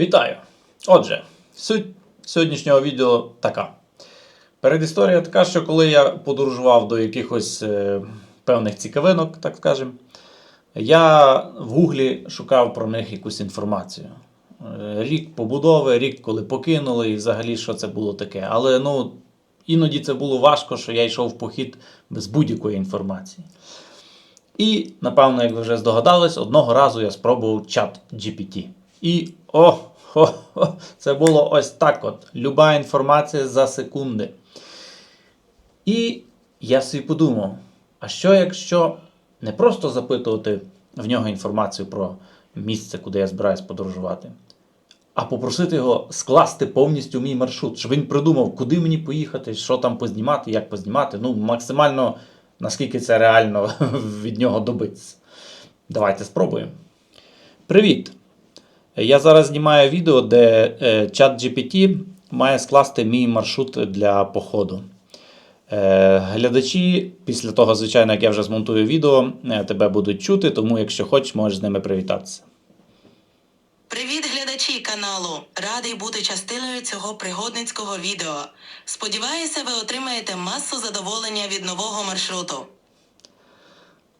Вітаю! Отже, суть сьогоднішнього відео така. Передісторія така, що коли я подорожував до якихось е, певних цікавинок, так скажемо, я в Гуглі шукав про них якусь інформацію. Е, Рік побудови, рік, коли покинули, і взагалі що це було таке. Але ну, іноді це було важко, що я йшов в похід без будь-якої інформації. І, напевно, як ви вже здогадались, одного разу я спробував чат GPT. І о, хо, хо, це було ось так от. Люба інформація за секунди. І я собі подумав: а що якщо не просто запитувати в нього інформацію про місце, куди я збираюсь подорожувати, а попросити його скласти повністю мій маршрут, щоб він придумав, куди мені поїхати, що там познімати, як познімати. Ну, максимально наскільки це реально від нього добитися. Давайте спробуємо. Привіт! Я зараз знімаю відео, де е, чат GPT має скласти мій маршрут для походу. Е, глядачі, після того, звичайно, як я вже змонтую відео, е, тебе будуть чути, тому якщо хочеш, можеш з ними привітатися. Привіт, глядачі каналу! Радий бути частиною цього пригодницького відео. Сподіваюся, ви отримаєте масу задоволення від нового маршруту.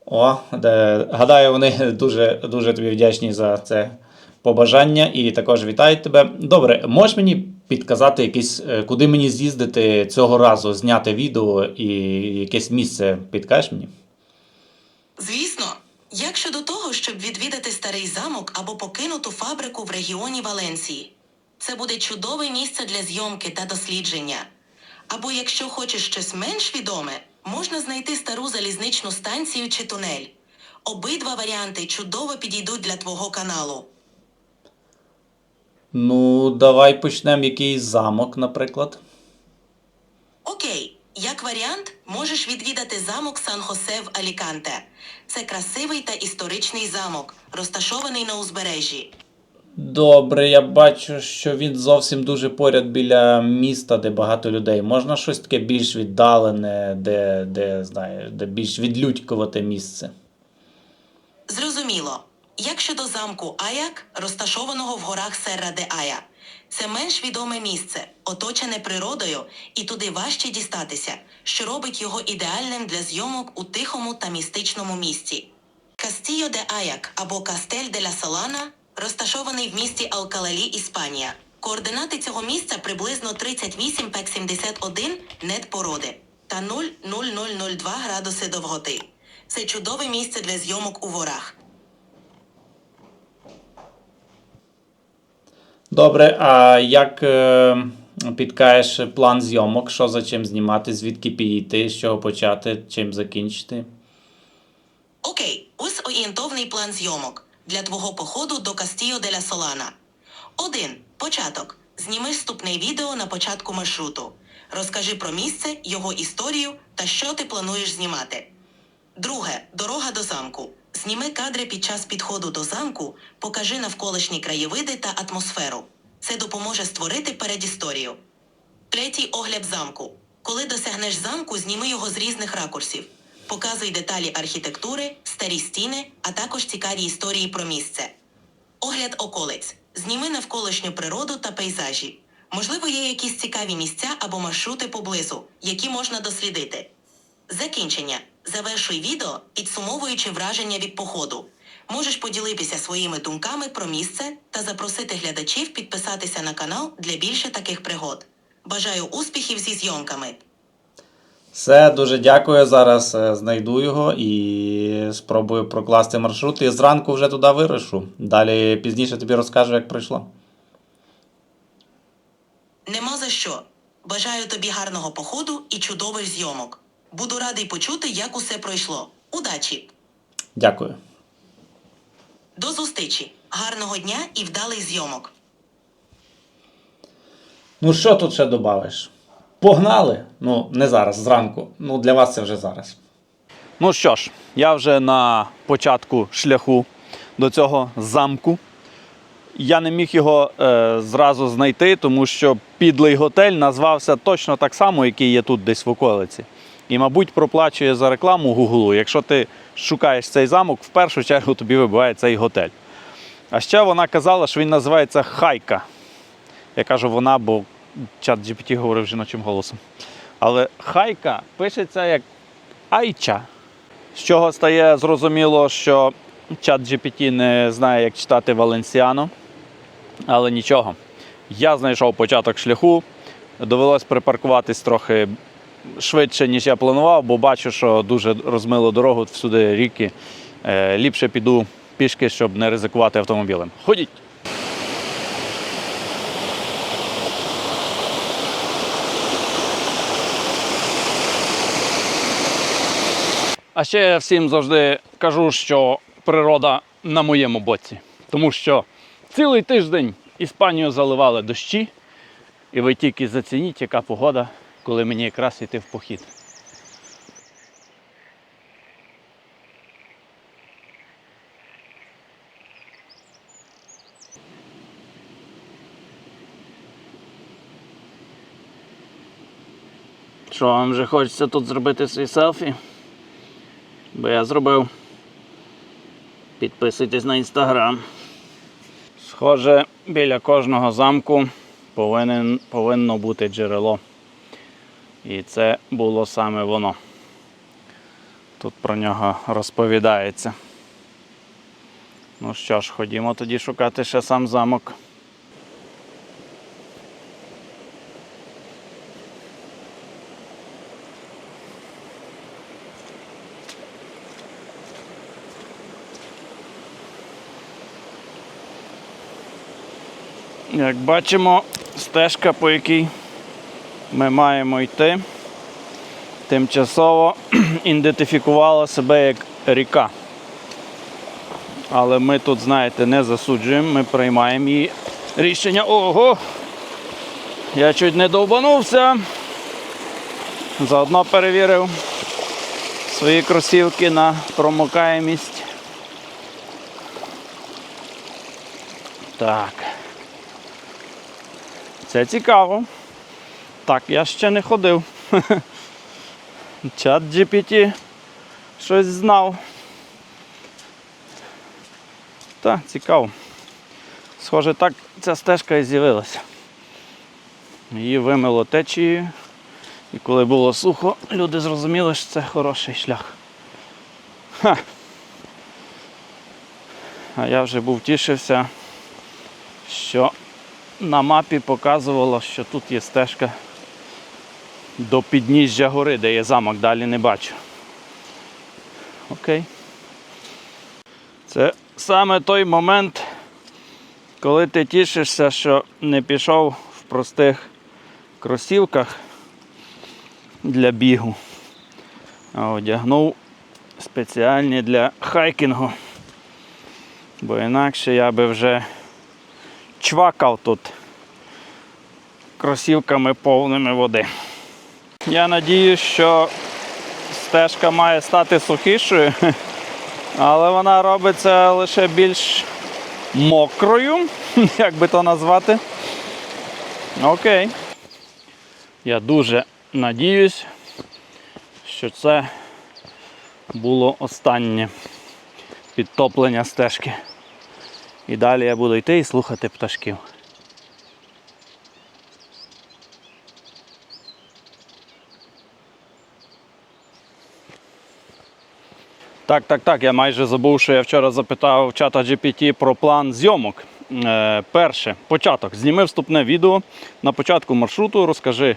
О, де, гадаю, вони дуже, дуже тобі вдячні за це побажання і також вітають тебе. Добре, можеш мені підказати якісь, е, куди мені з'їздити цього разу, зняти відео і якесь місце підкажеш мені? Звісно, як щодо того, щоб відвідати старий замок або покинуту фабрику в регіоні Валенсії, це буде чудове місце для зйомки та дослідження. Або якщо хочеш щось менш відоме, можна знайти стару залізничну станцію чи тунель. Обидва варіанти чудово підійдуть для твого каналу. Ну, давай почнемо якийсь замок, наприклад. Окей, як варіант, можеш відвідати замок Сан-Хосе в Аліканте. Це красивий та історичний замок, розташований на узбережжі. Добре, я бачу, що він зовсім дуже поряд біля міста, де багато людей. Можна щось таке більш віддалене, де, де, знаю, де більш відлюдькувате місце. Зрозуміло. Як щодо замку Аяк, розташованого в горах Серра де Ая, це менш відоме місце, оточене природою, і туди важче дістатися, що робить його ідеальним для зйомок у тихому та містичному місці. Кастійо де Аяк або Кастель де ла Солана розташований в місті Алкалалі, Іспанія. Координати цього місця приблизно 38 пек 71 нет породи та 0,0002 градуси довготи. Це чудове місце для зйомок у горах. Добре, а як е, підкаєш план зйомок? Що за чим знімати, звідки підійти, з чого почати, чим закінчити? Окей, ось орієнтовний план зйомок для твого походу до Кастіо де ла Солана. 1. Початок. Зніми вступне відео на початку маршруту. Розкажи про місце, його історію та що ти плануєш знімати. Друге. Дорога до замку. Зніми кадри під час підходу до замку, покажи навколишні краєвиди та атмосферу. Це допоможе створити передісторію. Третій огляд замку. Коли досягнеш замку, зніми його з різних ракурсів. Показуй деталі архітектури, старі стіни, а також цікаві історії про місце. Огляд околиць. Зніми навколишню природу та пейзажі. Можливо, є якісь цікаві місця або маршрути поблизу, які можна дослідити. Закінчення. Завершуй відео, підсумовуючи враження від походу. Можеш поділитися своїми думками про місце та запросити глядачів підписатися на канал для більше таких пригод. Бажаю успіхів зі зйомками! Все, дуже дякую. Зараз е, знайду його і спробую прокласти маршрут. І зранку вже туди вирушу. Далі пізніше тобі розкажу, як пройшло. Нема за що. Бажаю тобі гарного походу і чудових зйомок. Буду радий почути, як усе пройшло. Удачі! Дякую. До зустрічі! Гарного дня і вдалих зйомок! Ну, що тут ще додавиш? Погнали! Ну, не зараз, зранку. Ну, для вас це вже зараз. Ну що ж, я вже на початку шляху до цього замку. Я не міг його е, зразу знайти, тому що підлий готель назвався точно так само, який є тут десь в околиці. І, мабуть, проплачує за рекламу Гуглу. Якщо ти шукаєш цей замок, в першу чергу тобі вибиває цей готель. А ще вона казала, що він називається Хайка. Я кажу вона, бо чат GPT говорив жіночим голосом. Але Хайка пишеться як Айча. З чого стає зрозуміло, що чат GPT не знає, як читати Валенсіано. Але нічого. Я знайшов початок шляху. Довелось припаркуватись трохи швидше, ніж я планував, бо бачу, що дуже розмило дорогу всюди ріки. Е, ліпше піду пішки, щоб не ризикувати автомобілем. Ходіть! А ще я всім завжди кажу, що природа на моєму боці. Тому що цілий тиждень Іспанію заливали дощі, і ви тільки зацініть, яка погода, коли мені якраз йти в похід. Що вам вже хочеться тут зробити свій селфі? Бо я зробив. Підписуйтесь на інстаграм. Схоже, біля кожного замку повинен, повинно бути джерело. І це було саме воно. Тут про нього розповідається. Ну що ж, ходімо тоді шукати ще сам замок. Як бачимо, стежка, по якій ми маємо йти, тимчасово ідентифікувала себе як ріка. Але ми тут, знаєте, не засуджуємо, ми приймаємо її рішення. Ого! Я чуть не довбанувся. Заодно перевірив свої кросівки на промокаємість. Так. Це цікаво. Так, я ще не ходив. Чат GPT щось знав. Так, цікаво. Схоже, так ця стежка і з'явилася. Її вимило течією. І коли було сухо, люди зрозуміли, що це хороший шлях. Ха. А я вже був тішився, що на мапі показувало, що тут є стежка до підніжжя гори, де є замок, далі не бачу. Окей. Це саме той момент, коли ти тішишся, що не пішов в простих кросівках для бігу, а одягнув спеціальні для хайкінгу. Бо інакше я би вже чвакав тут кросівками повними води. Я надіюсь, що стежка має стати сухішою, але вона робиться лише більш мокрою, як би то назвати. Окей. Я дуже надіюсь, що це було останнє підтоплення стежки. І далі я буду йти і слухати пташків. Так, так, так. Я майже забув, що я вчора запитав в чата GPT про план зйомок. Е, перше, початок. Зніми вступне відео на початку маршруту, розкажи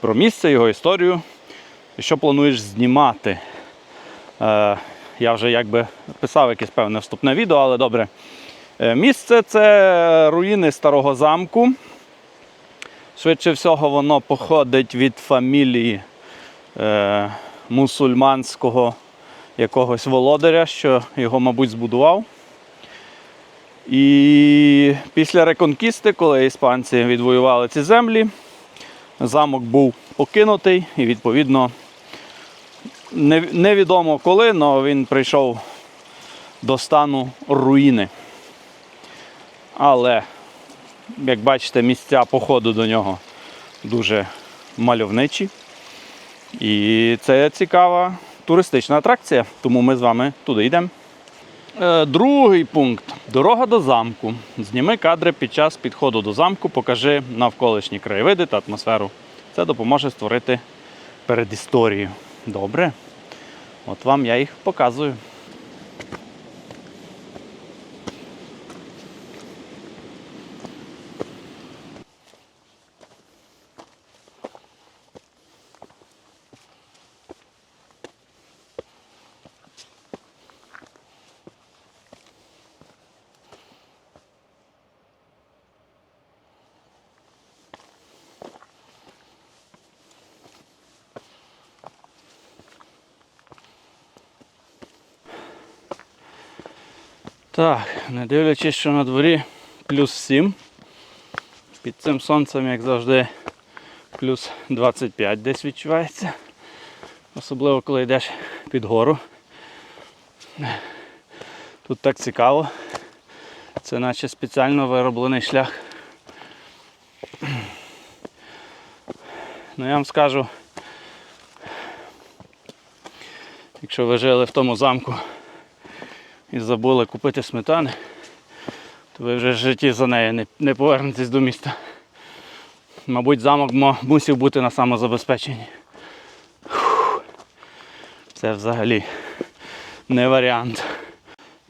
про місце, його історію, і що плануєш знімати. Е, я вже якби писав якесь певне вступне відео, але добре. Е, Місце це руїни старого замку. Швидше всього, воно походить від фамілії е, мусульманського якогось володаря, що його, мабуть, збудував. І після реконкісти, коли іспанці відвоювали ці землі, замок був покинутий і, відповідно, невідомо коли, але він прийшов до стану руїни. Але, як бачите, місця походу до нього дуже мальовничі. І це цікава туристична атракція, тому ми з вами туди йдемо. Е, Другий пункт. Дорога до замку. Зніми кадри під час підходу до замку, покажи навколишні краєвиди та атмосферу. Це допоможе створити передісторію. Добре. От вам я їх показую. Так, не дивлячись, що на дворі плюс 7. Під цим сонцем, як завжди, плюс 25 десь відчувається. Особливо коли йдеш під гору. Тут так цікаво. Це наче спеціально вироблений шлях. Ну я вам скажу, якщо ви жили в тому замку і забули купити сметани, то ви вже в житті за нею не, не повернетесь до міста. Мабуть, замок мо- мусив бути на самозабезпеченні. Це взагалі не варіант.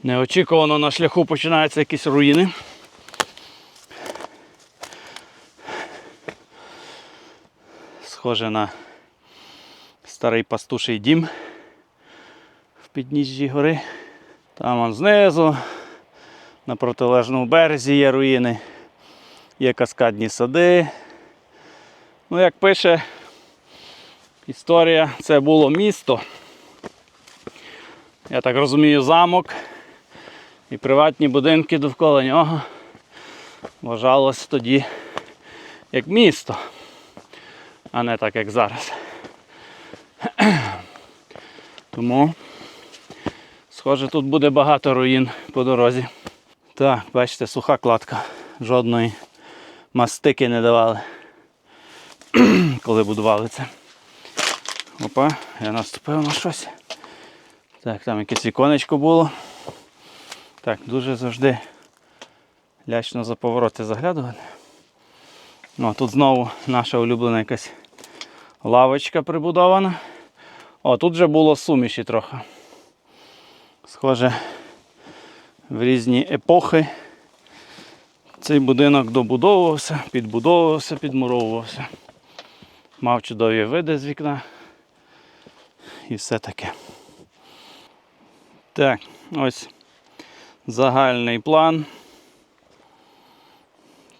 Неочікувано на шляху починаються якісь руїни. Схоже на старий пастуший дім в підніжжі гори. Там он знизу, на протилежному березі є руїни, є каскадні сади. Ну, як пише історія, це було місто. Я так розумію, замок і приватні будинки довкола нього вважалось тоді як місто, а не так, як зараз. Тому Схоже, тут буде багато руїн по дорозі. Так, бачите, суха кладка. Жодної мастики не давали, коли будували це. Опа, я наступив на щось. Так, там якесь віконечко було. Так, дуже завжди лячно за повороти заглядувати. Ну, а тут знову наша улюблена якась лавочка прибудована. О, тут вже було суміші трохи. Схоже, в різні епохи цей будинок добудовувався, підбудовувався, підмуровувався. Мав чудові види з вікна. І все таке. Так, ось загальний план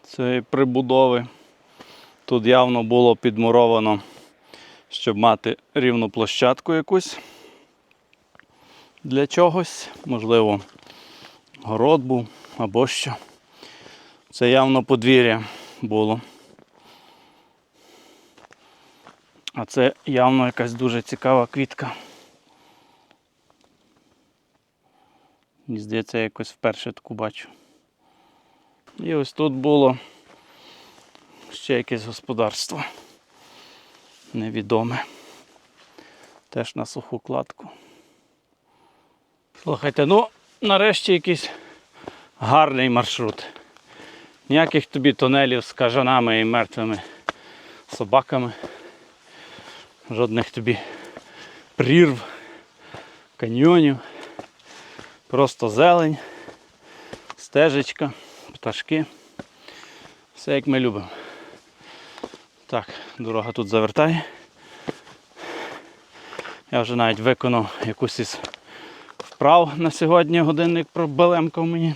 цієї прибудови. Тут явно було підмуровано, щоб мати рівну площадку якусь для чогось, можливо, город був або що. Це явно подвір'я було. А це явно якась дуже цікава квітка. Мені здається, я якось вперше таку бачу. І ось тут було ще якесь господарство. Невідоме. Теж на суху кладку. Слухайте, ну нарешті якийсь гарний маршрут. Ніяких тобі тунелів з кажанами і мертвими собаками. Жодних тобі прірв, каньйонів. Просто зелень, стежечка, пташки. Все як ми любимо. Так, дорога тут завертає. Я вже навіть виконав якусь із вправ на сьогодні годинник проблемкав мені.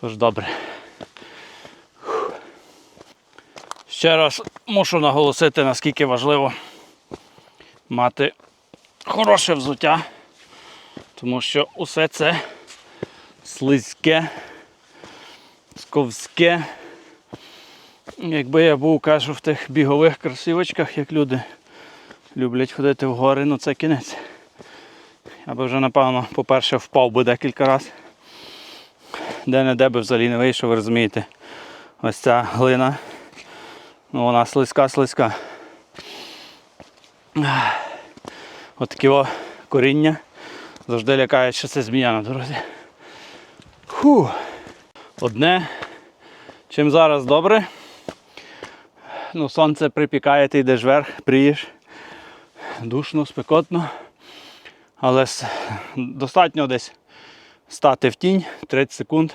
Тож добре. Ще раз мушу наголосити, наскільки важливо мати хороше взуття, тому що усе це слизьке, сковське. Якби я був, кажу, в тих бігових кросівочках, як люди люблять ходити в гори, ну це кінець. Я би вже, напевно, по-перше, впав би декілька разів. Де-не-де би взагалі не вийшов, ви розумієте. Ось ця глина. Ну, вона слизька-слизька. От таке о коріння Завжди лякає, що це змія на дорозі. Фу. Одне, чим зараз добре. Ну, сонце припікає, ти йдеш вверх, приїш. Душно, спекотно. Але достатньо десь стати в тінь 30 секунд,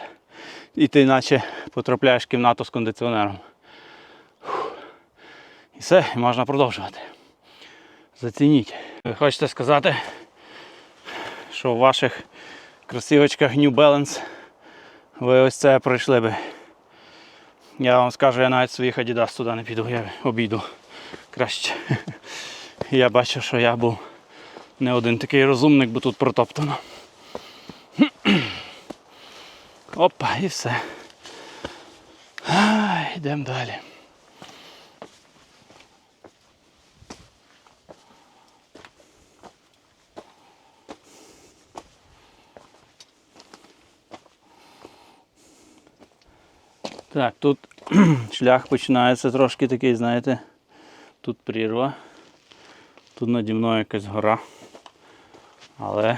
і ти наче потрапляєш в кімнату з кондиціонером. І все, і можна продовжувати. Зацініть. Ви хочете сказати, що в ваших красивочках New Balance ви ось це пройшли би. Я вам скажу, я навіть своїх Adidas туди не піду, я обійду краще. Я бачу, що я був не один такий розумник, бо тут протоптано. Опа, і все. Йдемо далі. Так, тут шлях починається трошки такий, знаєте, тут прірва, тут наді мною якась гора. Але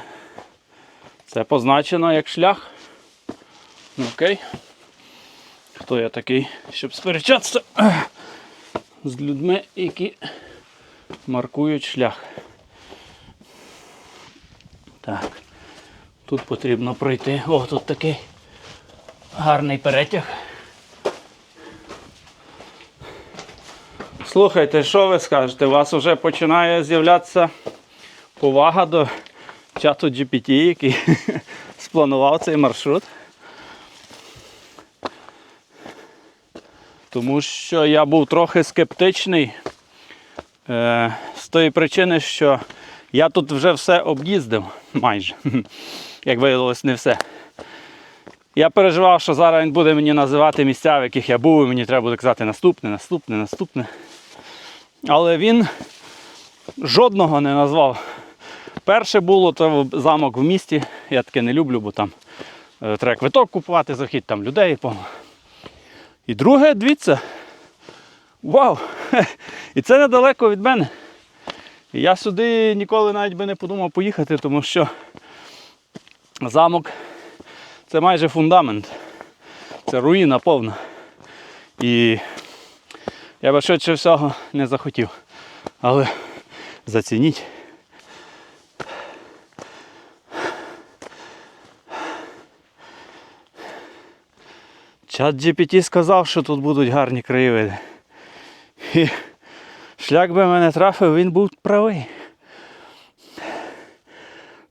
це позначено як шлях. Ну, окей. Хто я такий, щоб сперечатися з людьми, які маркують шлях. Так. Тут потрібно пройти. О, тут такий гарний перетяг. Слухайте, що ви скажете? У вас вже починає з'являтися повага до чату GPT, який спланував цей маршрут. Тому що я був трохи скептичний е, з тої причини, що я тут вже все об'їздив майже. Як виявилось, не все. Я переживав, що зараз він буде мені називати місця, в яких я був, і мені треба буде казати наступне, наступне, наступне. Але він жодного не назвав. Перше було то замок в місті. Я таке не люблю, бо там е, треба квиток купувати, захід там людей повно. І друге, дивіться. Вау! І це недалеко від мене. Я сюди ніколи навіть би не подумав поїхати, тому що замок це майже фундамент. Це руїна повна. І я би швидше всього не захотів. Але зацініть. Чат GPT сказав, що тут будуть гарні краєвиди. І шлях би мене трафив, він був правий.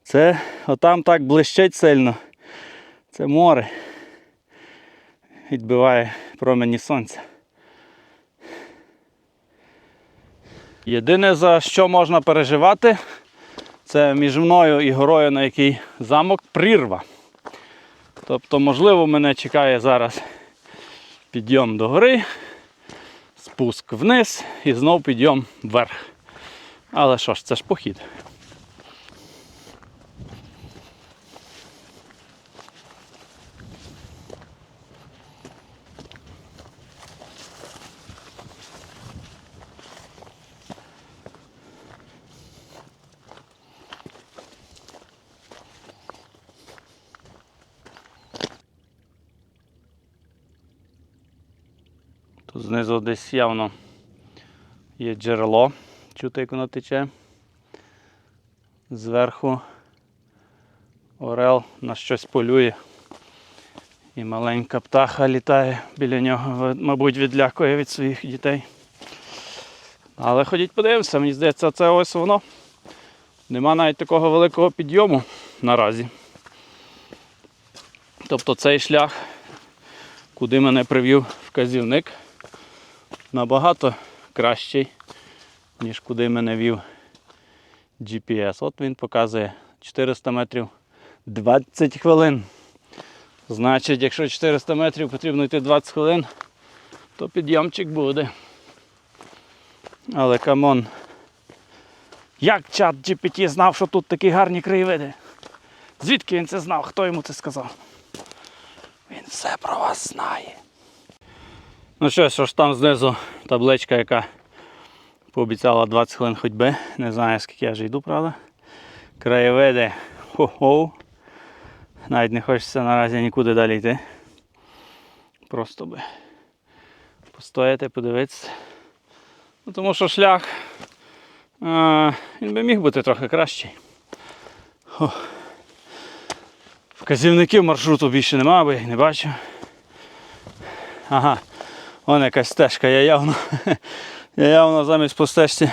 Це отам так блищить сильно. Це море. Відбиває промені сонця. Єдине, за що можна переживати, це між мною і горою, на який замок прірва. Тобто, можливо, мене чекає зараз підйом до гори, спуск вниз і знов підйом вверх. Але що ж, це ж похід. Знизу десь явно є джерело, чути, як воно тече. Зверху орел на щось полює. І маленька птаха літає біля нього, мабуть, відлякує від своїх дітей. Але ходіть подивимося, мені здається, це ось воно. Нема навіть такого великого підйому наразі. Тобто цей шлях, куди мене привів вказівник, набагато кращий, ніж куди мене вів GPS. От він показує 400 метрів 20 хвилин. Значить, якщо 400 метрів потрібно йти 20 хвилин, то підйомчик буде. Але камон. Як чат GPT знав, що тут такі гарні краєвиди? Звідки він це знав? Хто йому це сказав? Він все про вас знає. Ну що, що ж там знизу табличка, яка пообіцяла 20 хвилин ходьби. Не знаю, скільки я вже йду, правда. Краєвиди. Хо-хо. Навіть не хочеться наразі нікуди далі йти. Просто би постояти, подивитися. Ну, тому що шлях а, він би міг бути трохи кращий. О. Вказівників маршруту більше нема, бо я їх не бачу. Ага, вон якась стежка, я явно, я явно замість по стежці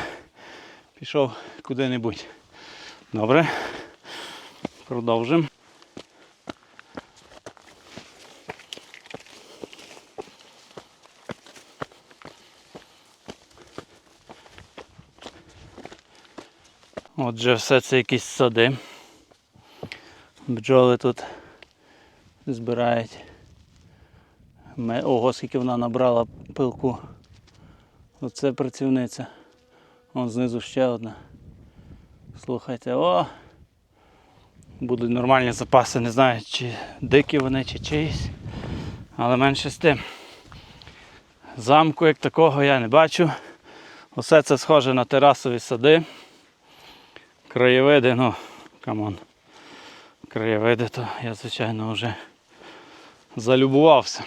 пішов куди-небудь. Добре. Продовжимо. Отже, все це якісь сади. Бджоли тут збирають. Ого, скільки вона набрала пилку. Оце працівниця. Вон знизу ще одна. Слухайте, о! Будуть нормальні запаси, не знаю, чи дикі вони, чи чиїсь. Але менше з тим. Замку як такого я не бачу. Усе це схоже на терасові сади. Краєвиди, ну, камон. Краєвиди, то я, звичайно, вже залюбувався.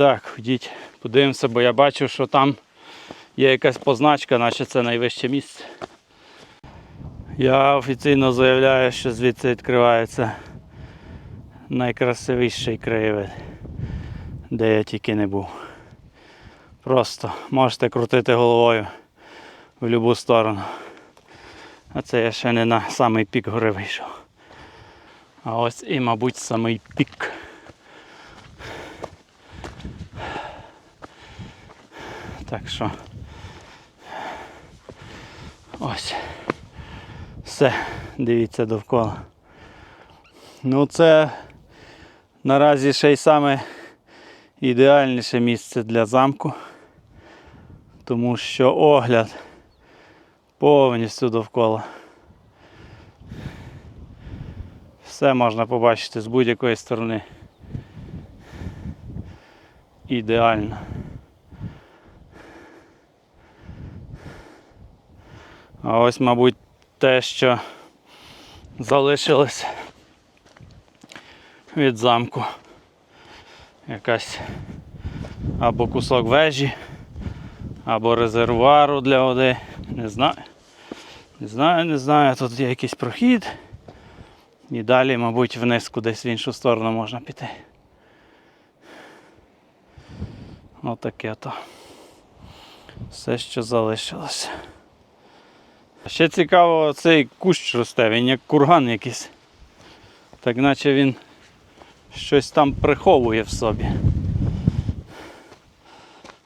Так, ходіть, подивимося, бо я бачу, що там є якась позначка, наче це найвище місце. Я офіційно заявляю, що звідси відкривається найкрасивіший краєвид, де я тільки не був. Просто можете крутити головою в будь-яку сторону. А це я ще не на самий пік гори вийшов. А ось і, мабуть, самий пік. Так що ось. Все, дивіться довкола. Ну це наразі ще й саме ідеальніше місце для замку, тому що огляд повністю довкола. Все можна побачити з будь-якої сторони. Ідеально. А ось, мабуть, те, що залишилось від замку. Якась або кусок вежі, або резервуару для води. Не знаю. Не знаю, не знаю. Тут є якийсь прохід. І далі, мабуть, вниз кудись в іншу сторону можна піти. Отаке то. Все, що залишилося. Ще цікаво, цей кущ росте, він як курган якийсь. Так наче він щось там приховує в собі.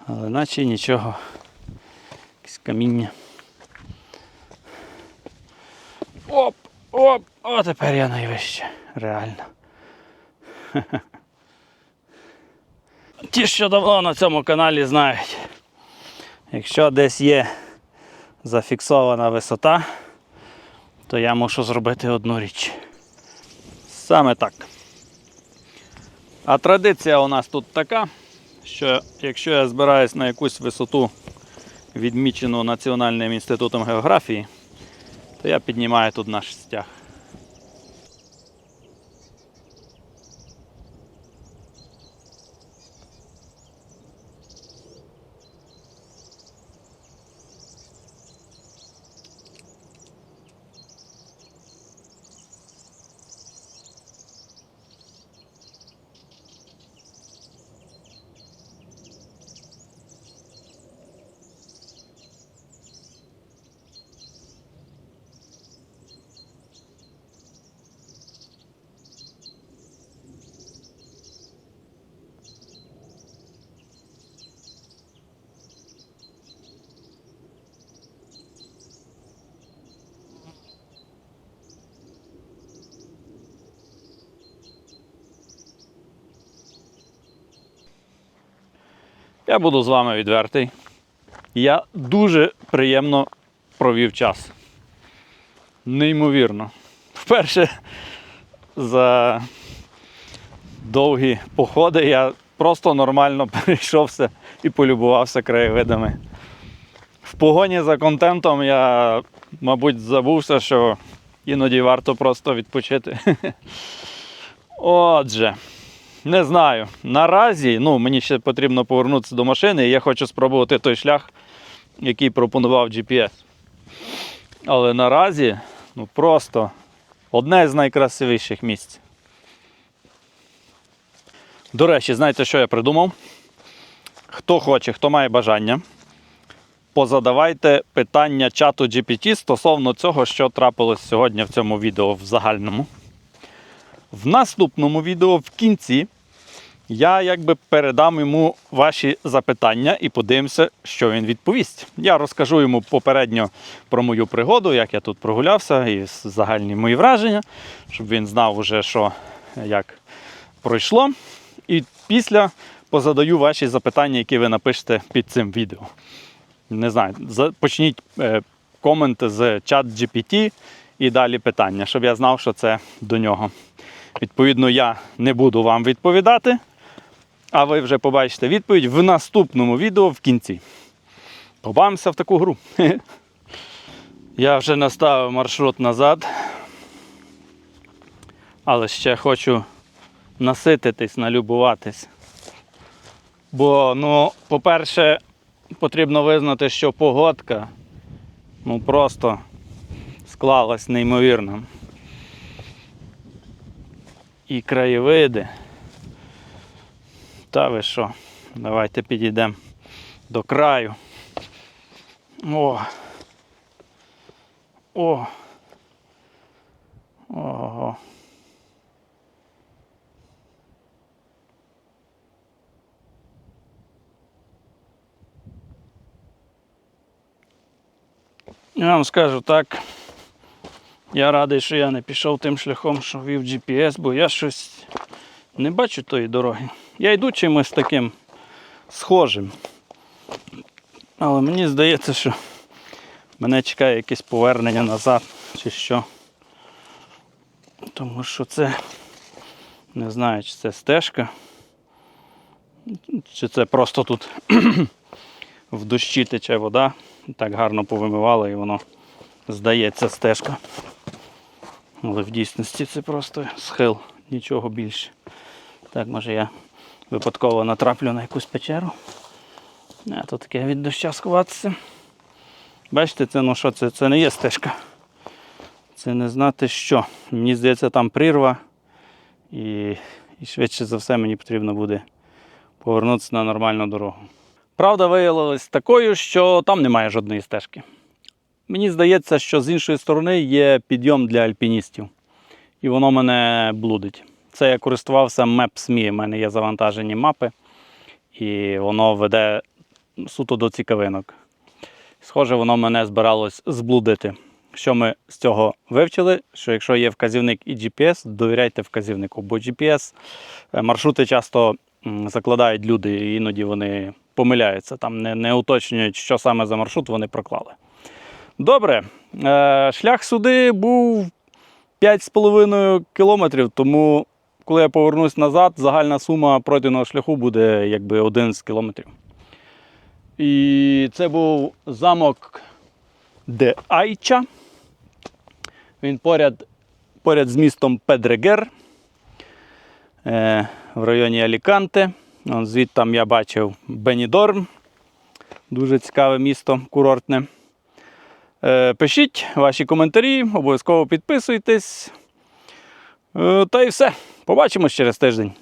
Але наче нічого. Якесь каміння. Оп, оп, о, тепер я найвище. Реально. Ті, що давно на цьому каналі знають. Якщо десь є зафіксована висота, то я мушу зробити одну річ. Саме так. А традиція у нас тут така, що якщо я збираюсь на якусь висоту, відмічену Національним інститутом географії, то я піднімаю тут наш стяг. Я буду з вами відвертий. Я дуже приємно провів час. Неймовірно. Вперше за довгі походи я просто нормально перейшовся і полюбувався краєвидами. В погоні за контентом я, мабуть, забувся, що Іноді варто просто відпочити. Отже, не знаю. Наразі ну, мені ще потрібно повернутися до машини, і я хочу спробувати той шлях, який пропонував GPS. Але наразі ну, просто одне з найкрасивіших місць. До речі, знаєте, що я придумав? Хто хоче, хто має бажання, позадавайте питання чату GPT стосовно цього, що трапилось сьогодні в цьому відео в загальному. В наступному відео в кінці я якби передам йому ваші запитання і подивимося, що він відповість. Я розкажу йому попередньо про мою пригоду, як я тут прогулявся, і загальні мої враження, щоб він знав уже, що як пройшло. І після позадаю ваші запитання, які ви напишете під цим відео. Не знаю, почніть е, комент з чат GPT і далі питання, щоб я знав, що це до нього. Відповідно, я не буду вам відповідати, а ви вже побачите відповідь в наступному відео в кінці. Побавимося в таку гру. Я вже наставив маршрут назад, але ще хочу насититись, налюбуватись. Бо, ну, по-перше, потрібно визнати, що погодка ну, просто склалась неймовірно. І краєвиди. Та ви що? Давайте підійдемо до краю. О. О. Ого. Я вам скажу так. Я радий, що я не пішов тим шляхом, що вів GPS, бо я щось не бачу тої дороги. Я йду чимось таким схожим. Але мені здається, що мене чекає якесь повернення назад чи що. Тому що це не знаю, чи це стежка, чи це просто тут в дощі тече вода. Так гарно повимивало і воно здається стежка. Але в дійсності це просто схил, нічого більше. Так, може я випадково натраплю на якусь печеру. А то таке від доща сховатися. Бачите, це ну що це? Це не є стежка. Це не знати що. Мені здається, там прірва. І, і швидше за все мені потрібно буде повернутися на нормальну дорогу. Правда виявилась такою, що там немає жодної стежки. Мені здається, що з іншої сторони є підйом для альпіністів. І воно мене блудить. Це я користувався Maps.me, у мене є завантажені мапи, і воно веде суто до цікавинок. Схоже, воно мене збиралось зблудити. Що ми з цього вивчили? Що якщо є вказівник і GPS, довіряйте вказівнику, бо GPS е, маршрути часто закладають люди, і іноді вони помиляються, там не, не уточнюють, що саме за маршрут вони проклали. Добре, е, шлях сюди був 5,5 кілометрів, тому коли я повернусь назад, загальна сума пройденого шляху буде якби 11 кілометрів. І це був замок Де Айча. Він поряд, поряд з містом Педрегер е, в районі Аліканте. Звідти я бачив Бенідорм. Дуже цікаве місто курортне. Е, Пишіть ваші коментарі, обов'язково підписуйтесь. Е, Та і все. Побачимось через тиждень.